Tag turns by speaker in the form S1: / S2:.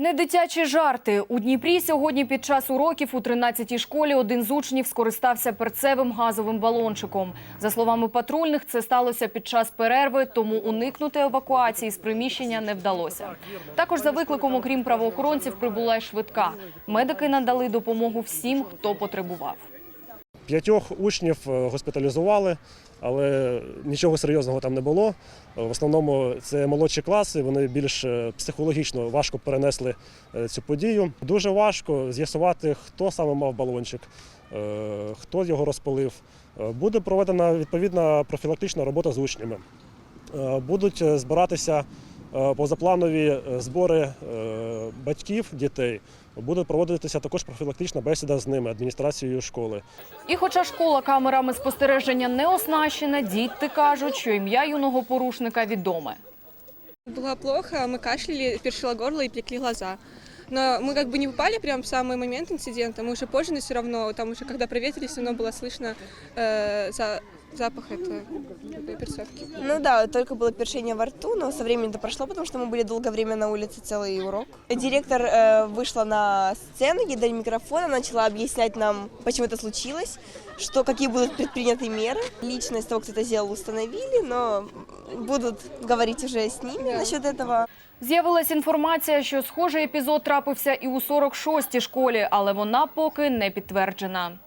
S1: Не дитячі жарти. У Дніпрі сьогодні під час уроків у 13-й школі один з учнів скористався перцевим газовим балончиком. За словами патрульних, це сталося під час перерви, тому уникнути евакуації з приміщення не вдалося. Також за викликом, окрім правоохоронців, прибула й швидка. Медики надали допомогу всім, хто потребував.
S2: П'ятьох учнів е, госпіталізували, але нічого серйозного там не було. В основному це молодші класи, вони більш е, психологічно важко перенесли е, цю подію. Дуже важко з'ясувати, хто саме мав балончик, е, хто його розпалив. Е, Буде проведена відповідна профілактична робота з учнями. Е, Будуть е, збиратися е, позапланові е, збори е, батьків дітей. Буде проводитися також профілактична бесіда з ними, адміністрацією школи.
S1: І хоча школа камерами спостереження не оснащена, діти кажуть, що ім'я юного порушника відоме.
S3: Было плохо, мы кашляли, першило горло и пекли глаза. Но мы как бы не попали прям в самый момент инцидента, мы уже позже, но все равно, там уже когда проветрили, все равно было слышно э, за, запах это, этой перцовки.
S4: Ну да, только было першение во рту, но со временем это прошло, потому что мы были долгое время на улице, целый урок. Директор э, вышла на сцену, ей дали микрофон, она начала объяснять нам, почему это случилось, что какие будут предприняты меры. Личность того, кто это сделал, установили, но будут говорить уже с ними насчет этого.
S1: З'явилась інформація, що схожий епізод трапився і у 46-й школі, але вона поки не підтверджена.